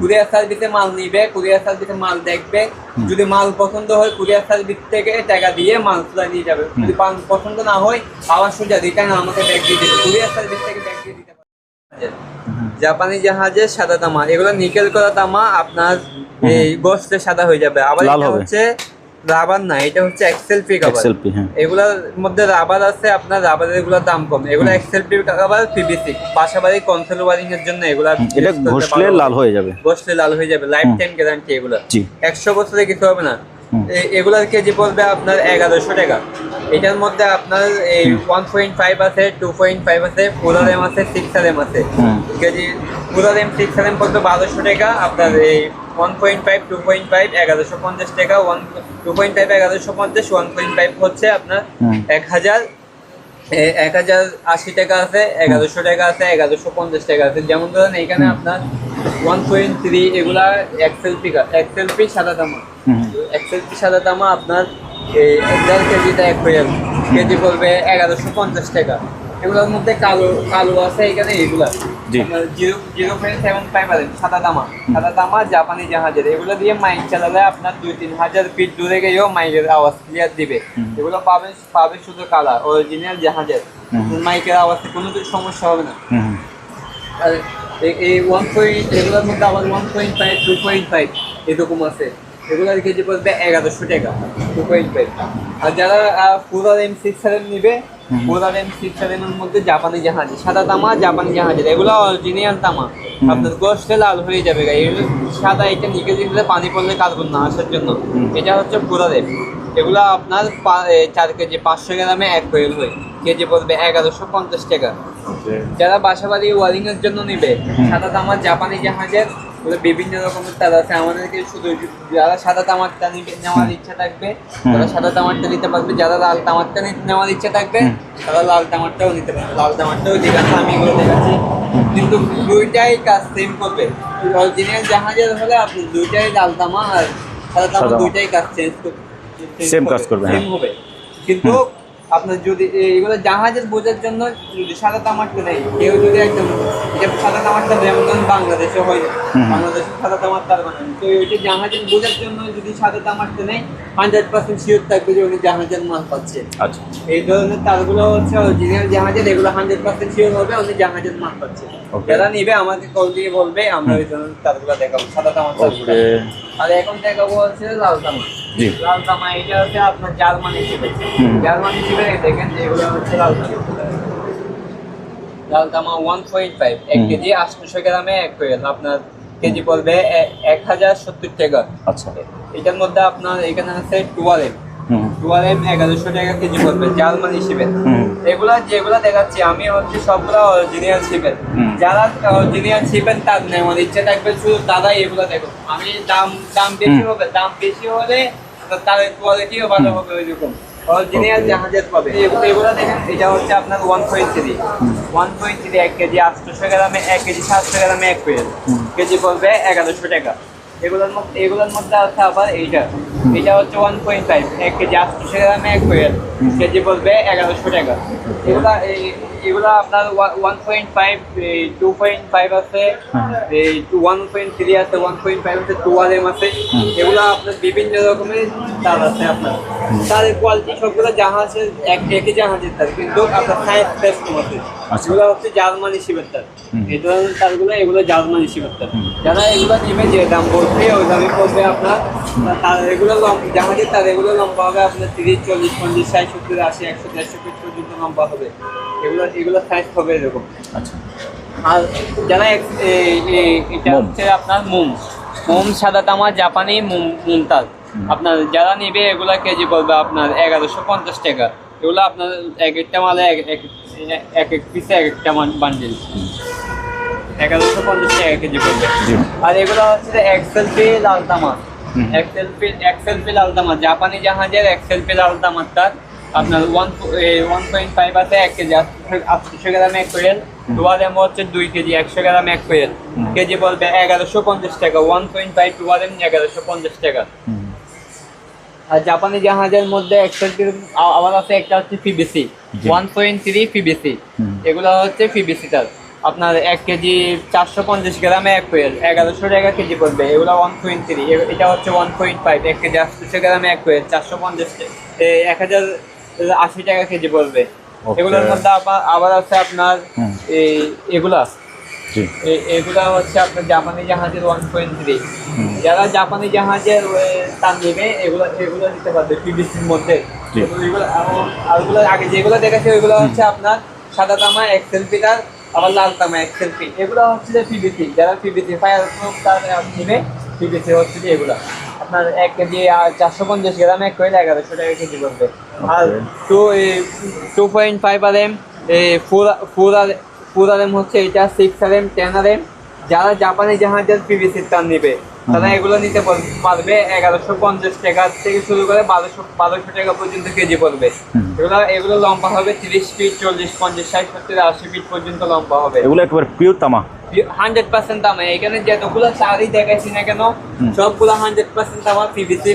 Courier সার্ভিসে মাল নিবে কুরিয়ার সার্ভিসে মাল দেখবে। যদি মাল পছন্দ হয় কুরিয়ার সার্ভিস থেকে টাকা দিয়ে মাল তুলে নিয়ে যাবে। যদি মাল পছন্দ না হয় আবার সোজা রিটার্ন আমাকে ব্যাগ দিয়ে দেবে। কুরিয়ার সার্ভিস থেকে ব্যাগ দিয়ে দিতে পারে জাপানি জাহাজের সাদা তামা। এগুলো নিকেল করা তামা আপনার এই গোস্তে সাদা হয়ে যাবে। আবার হচ্ছে রাবার না এটা হচ্ছে এক্সেল পি কাভার এক্সএলপি হ্যাঁ। এগুলোর মধ্যে রাবার আছে আপনার রাবারের এগুলোর দাম কম। এগুলো এক্সেল পি কাভার পিভিসি পাশাপাশি কনসোল ওয়ারিং এর জন্য এগুলো এটা ঘষলে লাল হয়ে যাবে। ঘষলে লাল হয়ে যাবে লাইফ টাইম গ্যারান্টি এগুলো। জি। একশো বছরে কিছু হবে না। এগুলার কেজি পড়বে আপনার এগারোশো টাকা। এটার মধ্যে আপনার এই ওয়ান পয়েন্ট ফাইভ আছে টু পয়েন্ট ফাইভ আছে আর এম আছে সিক্স আর এম আছে। KG four R M six R M পড়বে বারোশো টাকা আপনার এই one point five two point five এগারোশো পঞ্চাশ টাকা ওয়ান টু পয়েন্ট ফাইভ এগারোশো পঞ্চাশ ওয়ান পয়েন্ট ফাইভ হচ্ছে আপনার এক হাজার এক হাজার আশি টাকা আছে এগারোশো টাকা আছে এগারোশো পঞ্চাশ টাকা আছে। যেমন ধরেন এখানে আপনার ওয়ান পয়েন্ট থ্রি এগুলা এক্সেল পি এক্সেল পি সাদা দামা। এক্সেল পি সাদা দামা আপনার এই দেড় কেজিটা এক হয়ে কেজি পড়বে এগারোশো পঞ্চাশ টাকা। এগুলোর মধ্যে কালো কালো আছে এখানে এগুলা। Zero zero point seven five আছে সাদা দামা সাদা দামা জাপানি জাহাজের। এগুলো দিয়ে মাইক চালালে আপনার দুই তিন হাজার ফিট দূরে গিয়েও মাইকের আওয়াজ ক্লিয়ার দিবে। এগুলো পাবে পাবে শুধু কালার অরিজিনাল জাহাজের। মাইকের আওয়াজে কোনো কিছু সমস্যা হবে না। আর এই ওয়ান পয়েন্ট এগুলোর মধ্যে আবার one point five two point five এরকম আছে। এগুলোর কেজি পড়বে এগারোশো টাকা। টু পয়েন্ট ফাইভ আর যারা four R M six M নিবে আর এম সিক্স এর মধ্যে জাপানি জাহাজ সাদা তামা জাপানি জাহাজের এগুলো অরিজিনাল তামা। আপনার গোষ্ঠে লাল হয়ে যাবে। এগুলো সাদা এটা নিকেল দিলে পানি পড়লে কার্বন না আসার জন্য। এটা হচ্ছে ফোর আর এম এগুলো আপনার চার কেজি পাঁচশো গ্রামে এক কোয়েল হয়। কেজি পড়বে এগারোশো পঞ্চাশ টাকা। যারা বাসা বাড়ি ওয়ারিং এর জন্য নিবে সাদা তামার জাপানি জাহাজের বিভিন্ন রকমের তার আছে আমাদেরকে শুধু যারা সাদা তামারটা নেওয়ার ইচ্ছা থাকবে। তারা সাদা তামারটা নিতে পারবে যারা লাল তামারটা নেওয়ার ইচ্ছা থাকবে তারা লাল তামারটাও নিতে পারবে। লাল তামারটাও দেখাচ্ছে আমি এগুলো দেখাচ্ছি কিন্তু দুইটাই কাজ সেম করবে। অরিজিনাল জাহাজের হলে আপনি দুইটাই লাল তামা আর সাদা তামা দুইটাই কাজ চেঞ্জ করবে। Same কাজ করবে, হ্যাঁ। সেম হবে। কিন্তু আপনার যদি এগুলো জাহাজের বোঝার জন্য যদি সাদা তামাকটা নেই কেউ যদি একদম এটা সাদা তামাকটা যেমন ধরুন বাংলাদেশে হয় বাংলাদেশে সাদা তামাক তার বানান তো ওইটা জাহাজের বোঝার জন্য যদি সাদা তামাকটা নেই হান্ড্রেড পার্সেন্ট শিওর থাকবে যে উনি জাহাজের মাল পাচ্ছে। আচ্ছা। এই ধরনের তারগুলো হচ্ছে অরিজিনাল জাহাজের এগুলো হান্ড্রেড পার্সেন্ট শিওর হবে উনি জাহাজের মাল পাচ্ছে। যারা নিবে আমাকে কল দিয়ে বলবে আমরা ওই ধরনের তারগুলো দেখাবো সাদা তামাক তারগুলো আর এখন দেখাবো হচ্ছে লাল তামা জি। লাল তামা এটা হচ্ছে আপনার জার্মানি দেখেন এগুলো হচ্ছে লাল তামা লাল তামা ওয়ান পয়েন্ট ফাইভ এক কেজি আটশোশো গ্রামে এক কোয়েল আপনার কেজি পড়বে এক হাজার সত্তর টাকা। আচ্ছা। এটার মধ্যে আপনার এখানে আছে টুয়ালেম এগারোশো টাকা কেজি পড়বে জার্মানি শিপের এগুলা যেগুলা দেখাচ্ছি আমি হচ্ছে সবগুলো অরিজিনাল শিপের যারা অরিজিনাল শিপের তার নেওয়ার ইচ্ছা থাকবে শুধু এগুলো দেখো আমি দাম দাম বেশি হবে দাম বেশি হলে তার কোয়ালিটিও ভালো হবে ওইরকম। অরিজিনাল. জাহাজের পাবে। এগুলো দেখেন এটা হচ্ছে আপনার one point three one point three এক কেজি আটশোশো গ্রামে এক কেজি সাতশো গ্রামে এক কেজি পড়বে এগারোশো টাকা। এগুলোর মধ্যে এগুলোর মধ্যে আছে আবার এইটা। এটা হচ্ছে ওয়ান পয়েন্ট ফাইভ এক কেজি আটশো টাকা দামে এক কোয়েল হুম। কেজি বলবে এগারোশো টাকা। এগুলা এই- এগুলা আপনার one point five two point five আছে হ্যাঁ। ওয়ান পয়েন্ট থ্রি আছে ওয়ান পয়েন্ট ফাইভ আছে টু আর এম আছে। এগুলো আপনার বিভিন্ন রকমের তার আছে আপনার। তার কোয়ালিটি সবগুলো জাহাজের এক একই জাহাজের তার কিন্তু আপনার সাইজ বেশ কম আছে। এগুলো হচ্ছে জার্মানি শিবের তার এই ধরনের তারগুলো এগুলো জার্মানি শিবের তার যারা এগুলো নেবে যে দাম বলবে ওই দামে পড়বে আপনার তার এগুলো লম্বা জাহাজের তার এগুলো লম্বা হবে আপনার তিরিশ চল্লিশ পঞ্চাশ ষাট সত্তর আশি একশো দেড়শো ফিট পর্যন্ত লম্বা হবে। এগুলো এগুলো সাইজ হবে এরকম। আচ্ছা। আর যারা এটা হচ্ছে আপনার মোম। মোম সাদা তামা জাপানি মোম মুমতাজ। আপনার যারা নিবে এগুলা কেজি পড়বে আপনার এগারোশো পঞ্চাশ টাকা। এগুলো আপনার এক একটা মালে এক এক- পিসে এক একটা মাল বান্ডিল এগারোশো পঞ্চাশ টাকা কেজি পড়বে আর এগুলো হচ্ছে এক্সেল পে লাল তামা। এক্সেল পে এক্সেল পে লাল তামা। জাপানি জাহাজের এক্সেল পে লাল তামার তার। আপনার ওয়ান ওয়ান পয়েন্ট ফাইভ আছে এক কেজি। আটশো গ্রাম এক কোয়েল। টুয়াল এম হচ্ছে দুই কেজি একশো গ্রাম এক কোয়েল। কেজি বলবে এগারোশো পঞ্চাশ টাকা। One point five two R M এগারোশো পঞ্চাশ টাকা। আর জাপানি জাহাজের মধ্যে পে আবার আছে একটা হচ্ছে PVC one point three PVC এগুলো হচ্ছে পিবিসি তার আপনার এক কেজি চারশো পঞ্চাশ গ্রামে এক কোয়েল। এগারোশো টাকা কেজি পড়বে। এগুলো ওয়ান পয়েন্ট থ্রি এটা হচ্ছে ওয়ান পয়েন্ট ফাইভ এক কেজি আটশোশো গ্রামে এক কোয়েল। চারশো পঞ্চাশ এক হাজার আশি টাকা কেজি পড়বে এগুলোর মধ্যে আবার আছে আপনার এই এগুলা। এগুলা হচ্ছে আপনার জাপানি জাহাজের ওয়ান পয়েন্ট থ্রি যারা জাপানি জাহাজের তার নেবে এগুলো এগুলো নিতে পারবে পিবিসির মধ্যে। এগুলো আগে যেগুলো দেখেছে ওইগুলো হচ্ছে আপনার সাদা তামা এক্সেল পিটার আবার লাল তামা এক্সেল পি এগুলো হচ্ছে যে পিবিসি যারা পিবিসি ফায়ার প্রুফ তার নেবে পিবিসি হচ্ছে যে এগুলো। আপনার এক কেজি আর চারশো পঞ্চাশ গ্রাম এক করে এগারোশো টাকা কেজি পড়বে। আর two two point five R M four four R four R M হচ্ছে এটা six R M ten R M যারা জাপানি জাহাজের পিভিসি তার নিবে তারা এগুলো নিতে পার- পারবে এগারোশো পঞ্চাশ টাকা থেকে শুরু করে বারোশো বারোশো টাকা পর্যন্ত কেজি পড়বে। এগুলো এগুলো লম্বা হবে তিরিশ ফিট চল্লিশ পঞ্চাশ ষাট সত্তর আশি ফিট পর্যন্ত লম্বা হবে। এগুলো একেবারে পিওর তামা। হান্ড্রেড পার্সেন্ট দামে এখানে যতগুলো শাড়ি দেখাচ্ছি না কেন সবগুলো হান্ড্রেড পার্সেন্ট আমার পিভিসি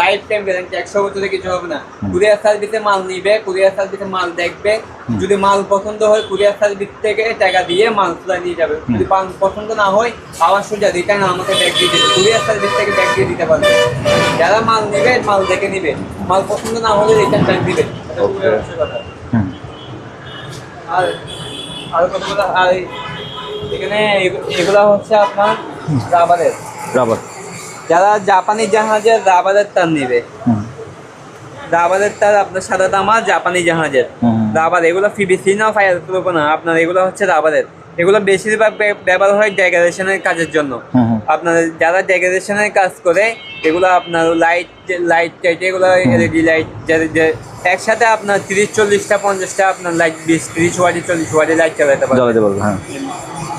লাইফ টাইম গ্যারান্টি একশো বছরে কিছু হবে না। কুরিয়ার সার্ভিসে মাল নিবে কুরিয়ার সার্ভিসে মাল দেখবে। যদি মাল পছন্দ হয় কুরিয়ার সার্ভিস থেকে টাকা দিয়ে মাল তুলে নিয়ে যাবে। যদি মাল পছন্দ না হয় আবার সোজা রিটার্ন আমাকে ব্যাগ দিয়ে দিবে। কুরিয়ার সার্ভিস থেকে ব্যাগ দিয়ে দিতে পারবে। যারা মাল নিবে মাল দেখে নিবে। মাল পছন্দ না হলে রিটার্ন ব্যাগ দিবে। কথা। আর আর কতগুলো আর এখানে এগু- এগুলো হচ্ছে আপনার রাবারের। রাবার। যারা জাপানি জাহাজের রাবারের তার নিবে। রাবারের তার আপনার সাদা তামা জাপানি জাহাজের। রাবার এগুলো পিভিসি না ফায়ার প্রুফ না। আপনার এগুলো হচ্ছে রাবারের। এগুলো বেশিরভাগ ব্যবহার হয় ডেকোরেশনের কাজের জন্য। আপনার যারা ডেকোরেশনের কাজ করে এগুলো আপনার লাইট লাইট টাইট এগুলো এলইডি লাইট একসাথে আপনার তিরিশ চল্লিশটা পঞ্চাশটা আপনার লাইট বিশ তিরিশ ওয়াটি চল্লিশ ওয়াটি লাইট চালাতে পারবে। পারবে হ্যাঁ।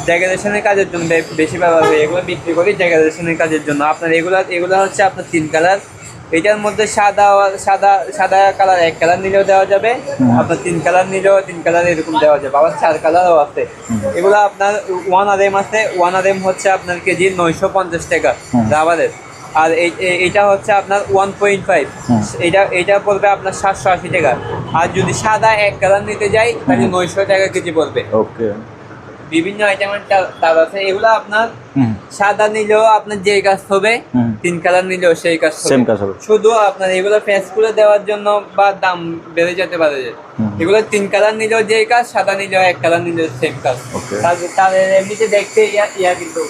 ডেকোরেশনের কাজের জন্য বেশি ব্যবহার হয় এগুলো বিক্রি করি ডেকোরেশনের কাজের জন্য। আপনার এগুলো এগুলো হচ্ছে আপনার তিন কালার। এটার মধ্যে সাদা সাদা সাদা কালার এক কালার নিলেও দেওয়া যাবে আপনার তিন কালার নিলেও তিন কালার এরকম দেওয়া যাবে আবার চার কালারও আছে। এগুলো আপনার ওয়ান আর এম আছে ওয়ান আর এম হচ্ছে আপনার কেজি নয়শো পঞ্চাশ টাকা রাবারের। আর এই- এই- এইটা হচ্ছে আপনার ওয়ান পয়েন্ট ফাইভ। এটা এটা পড়বে আপনার সাতশো আশি টাকা। আর যদি সাদা এক কালার নিতে যাই তাহলে নয়শো টাকা কেজি পড়বে। ওকে। বিভিন্ন আইটেমের তার আছে। এগুলো আপনার সাদা নিলেও আপনার যে কাজ হবে তিন কালার নিলেও সেই কাজ হবে। সেম কাজ হবে। শুধু আপনার এগুলো ফেস করে দেওয়ার জন্য বা দাম বেড়ে যেতে পারে। এগুলো তিন কালার নিলেও যে কাজ সাদা নিলেও এক কালার নিলেও সেম কাজ। তার- তাদের এমনিতে দেখতে ইয়া ইয়া কিন্তু।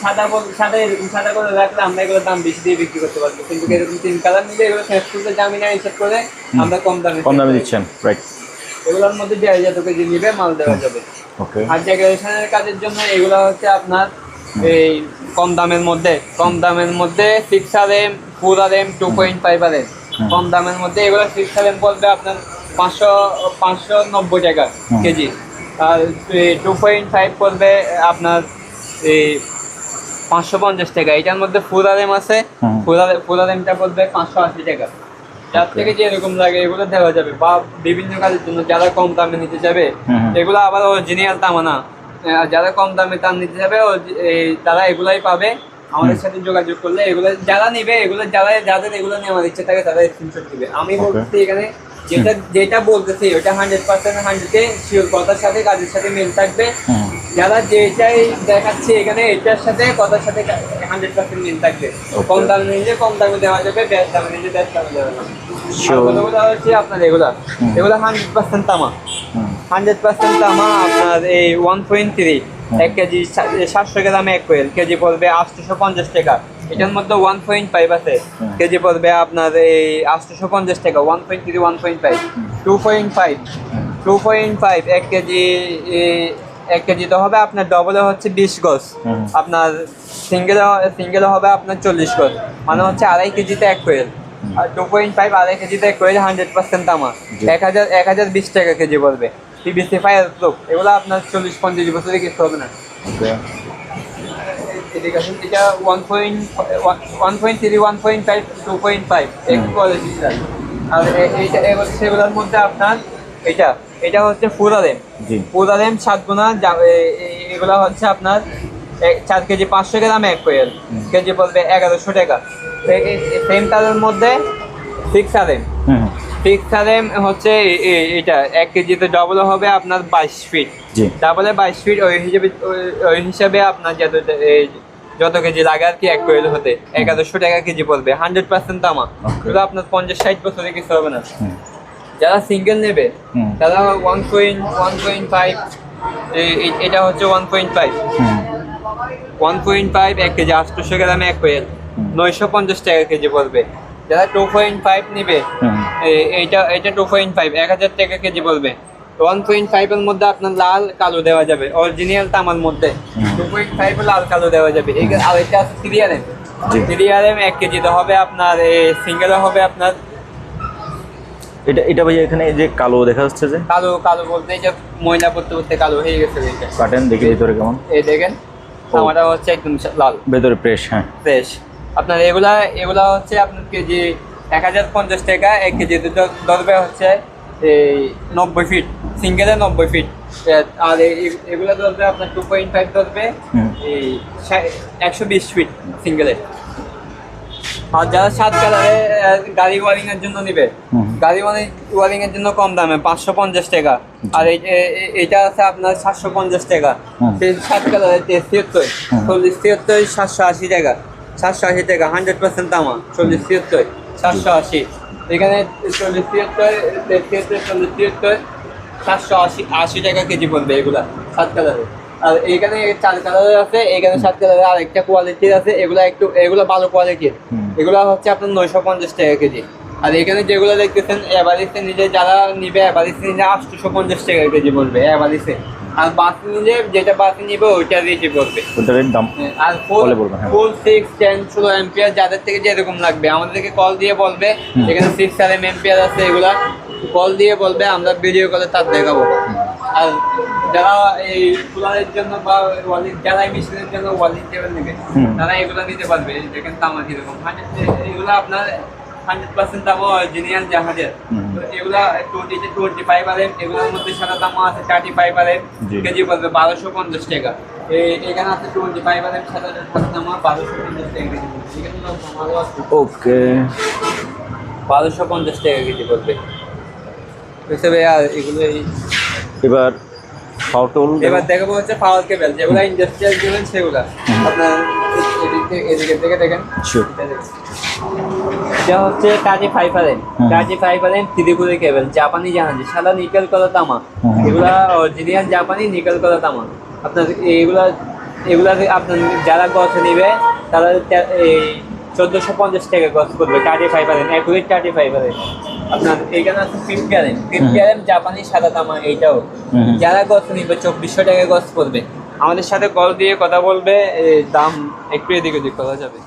সাদা বল সাদা এরকম সাদা করে রাখলে আমরা এগুলো দাম বেশি দিয়ে বিক্রি করতে পারব। কিন্তু এরকম তিন কালার নিলে এগুলো ফেস করে দামি না হিসাব করে আমরা কম দামে কম দামে দিচ্ছেন রাইট এগুলোর মধ্যে দেড় হাজার টাকা কেজি নিবে মাল দেওয়া যাবে। আর ডেকোরেশনের কাজের জন্য এগুলো হচ্ছে আপনার এই কম দামের মধ্যে কম দামের মধ্যে six R M four R M two point five R M কম দামের মধ্যে এগুলো সিক্স আর এম পড়বে আপনার পাঁচশো পাঁচশো নব্বই টাকা কেজি। আর টু পয়েন্ট ফাইভ পড়বে আপনার এই পাঁচশো পঞ্চাশ টাকা। এটার মধ্যে ফোর আর এম আছে। ফোর আর ফোর আর এমটা পড়বে পাঁচশো আশি টাকা। যার. থেকে যেরকম লাগে এগুলো দেওয়া যাবে। বা বিভিন্ন কাজের জন্য যারা কম দামে নিতে যাবে। এগুলো আবার অরিজিনাল তামা না যারা কম দামে তার নিতে যাবে তারা এগুলাই পাবে। আমাদের সাথে যোগাযোগ করলে এগুলো যারা নেবে এগুলো যারা যাদের এগুলো নেওয়ার ইচ্ছে থাকে তারা স্ক্রিনশট দিবে। আমি. বলতেছি এখানে যেটা যেটা বলতেছি ওটা হান্ড্রেড পার্সেন্ট হান্ড্রেডে শিওর কথার সাথে কাজের সাথে মিল থাকবে। যারা যেটাই দেখাচ্ছে এখানে এটার সাথে কথার সাথে হান্ড্রেড পার্সেন্ট মিল থাকবে। কম দামে নিলে কম দামে দেওয়া যাবে বেশ দামে নিলে বেশ দামে দেওয়া যাবে. হচ্ছে আপনার এগুলা। হান্ড্রেড পার্সেন্ট তামা। হান্ড্রেড পার্সেন্ট দামা আপনার এই ওয়ান পয়েন্ট থ্রি এক কেজি সাতশো গ্রামে এক কোয়েল কেজি পড়বে আটশোশো পঞ্চাশ টাকা। এটার মধ্যে ওয়ান পয়েন্ট ফাইভ আছে। কেজি পড়বে আপনার এই আটশোশো পঞ্চাশ টাকা one point three one point five two point five two point five এক কেজি এক কেজি তো হবে আপনার ডবলে হচ্ছে বিশ গজ আপনার সিঙ্গেল সিঙ্গেল হবে আপনার চল্লিশ গজ মানে হচ্ছে আড়াই কেজিতে এক কোয়েল আর টু পয়েন্ট ফাইভ আড়াই কেজিতে এক কোয়েল হান্ড্রেড পার্সেন্ট দামা এক হাজার এক হাজার বিশ টাকা কেজি পড়বে পিবিসি ফায়ার প্রুফ এগুলো আপনার চল্লিশ পঞ্চাশ বছরে কিছু হবে না। এদিকে আসুন, এটা one point one point three one point five two point five quality আর এইটা সেগুলোর মধ্যে আপনার এটা এটা হচ্ছে ফুরালেম জি। ফুরালেম সাত গুণা এগুলো হচ্ছে আপনার চার কেজি পাঁচশো গ্রাম এক কোয়েল। কেজি পড়বে এগারোশো টাকা। সেম তারের মধ্যে six hmm six R M হচ্ছে এটা। এক কেজিতে ডবল হবে আপনার বাইশ ফিট ডাবলে বাইশ ফিট ওই হিসেবে ওই- হিসাবে আপনার যত এই যত কেজি লাগে আর কি এক কোয়েল হতে। একাদশশো টাকা কেজি পড়বে। হান্ড্রেড পার্সেন্ট দামা. শুধু আপনার পঞ্চাশ ষাট বছরে কিছু হবে না। যারা সিঙ্গেল নেবে তারা one point one point five এটা হচ্ছে one point five one point five এক কেজি আটশোশো গ্রামে এক কোয়েল। নয়শো পঞ্চাশ টাকা কেজি পড়বে। যারা টু পয়েন্ট ফাইভ নেবে এইটা এটা টু পয়েন্ট ফাইভ এক হাজার টাকা কেজি পড়বে। ওয়ান পয়েন্ট ফাইভের মধ্যে আপনার লাল কালো দেওয়া যাবে অরিজিনাল তামার মধ্যে। টু পয়েন্ট ফাইভ লাল কালো দেওয়া যাবে। এই- আর এটা আছে three R M. Three R M এক কেজিতে হবে আপনার সিঙ্গেলে হবে আপনার এটা এটা ভাই এখানে যে কালো দেখা যাচ্ছে যে? কালো কালো বলতে যে ময়লা পড়তে পড়তে কালো হয়ে গেছে কাটেন দেখি ভিতরে কেমন? এই দেখেন আমারটা হচ্ছে একদম লাল। ভেতরে প্রেস হ্যাঁ। ফ্রেশ আপনার এগুলা এগুলা হচ্ছে আপনার কেজি এক হাজার পঞ্চাশ টাকা এক কেজি ধরবে হচ্ছে এই নব্বই ফিট সিঙ্গেলে নব্বই ফিট আর এগুলা ধরবে আপনার টু পয়েন্ট ফাইভ ধরবে এই একশো বিশ ফিট সিঙ্গেলে আর যারা সাত কালারে গাড়ি ওয়ারিং এর জন্য নিবে গাড়ি ওয়ারিং এর জন্য কম দামে পাঁচশো পঞ্চাশ টাকা। আর এটা আছে আপনার সাতশো পঞ্চাশ টাকা। সাত কালারের তিয়াত্তর। চল্লিশ তিয়াত্তর সাতশো আশি টাকা। সাতশো আশি টাকা হান্ড্রেড পার্সেন্ট দামা চল্লিশ তিয়াত্তর সাতশো আশি। এখানে চল্লিশ তিয়াত্তর তিয়াত্তর চল্লিশ তিয়াত্তর সাতশো আশি আশি টাকা কেজি পড়বে এগুলা সাত কালারের আর এইখানে চার কালারের আছে এখানে সাত কালারের আরেকটা কোয়ালিটির আছে এগুলা একটু এগুলো ভালো কোয়ালিটির। এগুলো হচ্ছে আপনার নয়শো পঞ্চাশ টাকা কেজি। আর এখানে যেগুলো দেখতেছেন এভারিসে নিজে যারা নিবে এভারিসে নিলে আটশোশো পঞ্চাশ টাকা কেজি পড়বে এভারিসে আর বাস নিলে যেটা বাস নিবে ওইটা রেটে পড়বে। ওটার দাম আর হ্যাঁ। ফুল সিক্স টেন ষোলো এম্পিয়ার যাদের থেকে যেরকম লাগবে। আমাদেরকে কল দিয়ে বলবে এখানে সিক্স সেভেন এম্পিয়ার আছে এগুলা। কল দিয়ে বলবে আমরা ভিডিও কলে তার দেখাবো। আর যারা এই কুলারের জন্য বা ওয়ালিং মেশিনের জন্য ওয়ালিং টেবিল নেবে তারা এগুলো নিতে পারবে। দেখেন তামা কীরকম এগুলো আপনার হান্ড্রেড পার্সেন্ট দামও অরিজিনাল জাহাজের। এগুলা টোয়েন্টি টোয়েন্টি ফাইভ আর এগুলোর মধ্যে সাদা দামও আছে থার্টি ফাইভ আর কেজি পড়বে বারোশো পঞ্চাশ টাকা। এই- এখানে আছে টোয়েন্টি ফাইভ আর সাদা সাদা দাম বারোশো পঞ্চাশ টাকা কেজি ভালো আছে। ওকে। বারোশো পঞ্চাশ টাকা কেজি এগুলো এবার পাওয়ার টোল এবার দেখাবো হচ্ছে পাওয়ার কেবল যেগুলো ইন্ডাস্ট্রিয়াল কেবল সেগুলা। আপনার এদিকে থেকে দেখেন. এটা হচ্ছে কাজী হুম। কাজী আর ত্রিপুরি কেবল জাপানি জাহাজি সাদা নিকেল করা তামা। এগুলা অরিজিনাল জাপানি নিকেল করা তামা। আপনার এগুলা এগুলা আপনার যারা গছ নিবে তারা এই চোদ্দোশো পঞ্চাশ টাকা গছ করবে কাজী এম একুরেট কাজী এম আপনার এখানে আছে ফিফটি আর এম ফিফটি জাপানি সাদা তামা এইটাও। যারা গছ নিবে চব্বিশশো টাকা গছ পড়বে। আমাদের সাথে কল দিয়ে কথা বলবে দাম একটু এদিকে ওদিক করা যাবে।